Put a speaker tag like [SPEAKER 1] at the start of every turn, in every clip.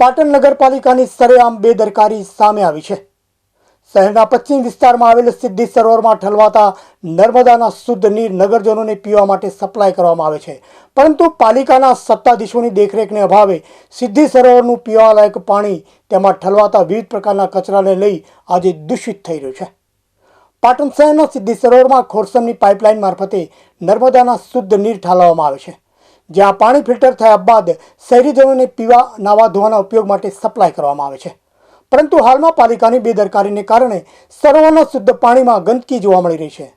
[SPEAKER 1] પાટણ નગરપાલિકાની સરેઆમ બેદરકારી સામે આવી છે. શહેરના પશ્ચિમ વિસ્તારમાં આવેલ સિદ્ધિ સરોવરમાં ઠલવાતા નર્મદાના શુદ્ધ નીર નગરજનોને પીવા માટે સપ્લાય કરવામાં આવે છે. પરંતુ પાલિકાના સત્તાધીશોની દેખરેખને અભાવે સિદ્ધિ સરોવરનું પીવાલાયક પાણી તેમાં ઠલવાતા વિવિધ પ્રકારના કચરાને લઈ આજે દૂષિત થઈ રહ્યું છે. પાટણ શહેરના સિદ્ધિ સરોવરમાં ખોરસમની પાઇપલાઇન મારફતે નર્મદાના શુદ્ધ નીર ઠાલવવામાં આવે છે. જ્યાં પાણી ફિલ્ટર થયા બાદ શહેરીજનોને પીવા, નાવા, ધોવાના ઉપયોગ માટે સપ્લાય કરવામાં આવે છે. પરંતુ હાલમાં પાલિકાની બેદરકારીને કારણે સરોવરના શુદ્ધ પાણીમાં ગંદકી જોવા મળી રહી છે.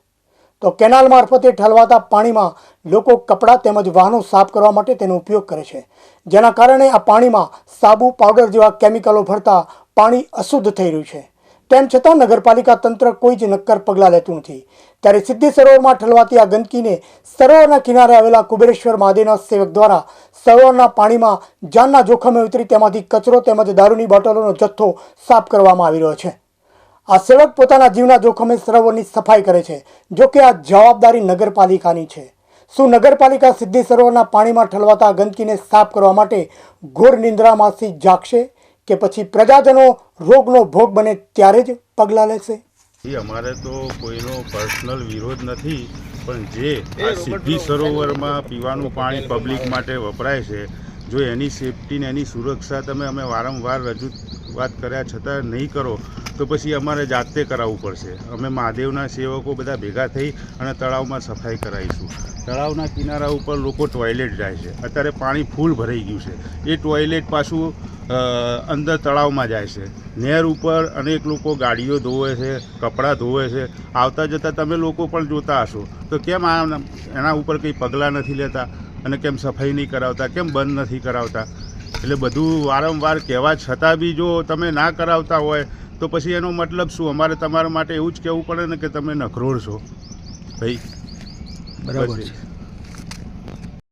[SPEAKER 1] તો કેનાલ મારફતે ઠલવાતા પાણીમાં લોકો કપડાં તેમજ વાહનો સાફ કરવા માટે તેનો ઉપયોગ કરે છે. જેના કારણે આ પાણીમાં સાબુ, પાવડર જેવા કેમિકલો ભરતા પાણી અશુદ્ધ થઈ રહ્યું છે. તેમ છતાં નગરપાલિકા તંત્ર કોઈ જ નક્કર પગલાં લેતું નથી. ત્યારે સિદ્ધિ સરોવરમાં ઠલવાતી આ ગંદકીને સરોવરના કિનારે આવેલા કુબેરેશ્વર મહાદેવના સેવક દ્વારા સરોવરના પાણીમાં જાનના જોખમે ઉતરી તેમાંથી કચરો તેમજ દારૂની બોટલોનો જથ્થો સાફ કરવામાં આવી રહ્યો છે. આ સેવક પોતાના જીવના જોખમે સરોવરની સફાઈ કરે છે, જો કે આ જવાબદારી નગરપાલિકાની છે. શું નગરપાલિકા સિદ્ધિ સરોવરના પાણીમાં ઠલવાતા ગંદકીને સાફ કરવા માટે ઘોર નિંદ્રામાંથી જાગશે કે પછી પ્રજાજનો રોગનો ભોગ બને ત્યારે જ પગલાં લેશે.
[SPEAKER 2] એ અમારે તો કોઈનો પર્સનલ વિરોધ નથી પણ જે આ સિદ્ધિ સરોવરમાં પીવાનું પાણી પબ્લિક માટે વપરાય છે જો એની સેફટી ને એની સુરક્ષા તમે અમે વારંવાર રજૂઆત કર્યા છતાં નહીં કરો, તો પછી અમારે જાતે કરાવવું પડશે. અમે મહાદેવના સેવકો બધા ભેગા થઈ અને તળાવમાં સફાઈ કરાવીશું. તળાવના કિનારા ઉપર લોકો ટોયલેટ જાય છે. અત્યારે પાણી ફૂલ ભરાઈ ગયું છે. એ ટોયલેટ પાછું અંદર તળાવમાં જાય છે. નહેર ઉપર અનેક લોકો ગાડીઓ ધોવે છે, કપડાં ધોવે છે. આવતા જતાં તમે લોકો પણ જોતા હશો. તો કેમ આ એના ઉપર કંઈ પગલાં નથી લેતા? અને કેમ સફાઈ નહીં કરાવતા? કેમ બંધ નથી કરાવતા? એટલે બધું વારંવાર કહેવા છતાં બી જો તમે ના કરાવતા હોય તો પછી એનો મતલબ શું? અમારે તમારા માટે એવું જ કહેવું પડે ને કે તમે નખરોળ છો. ભાઈ.
[SPEAKER 3] બરાબર છે.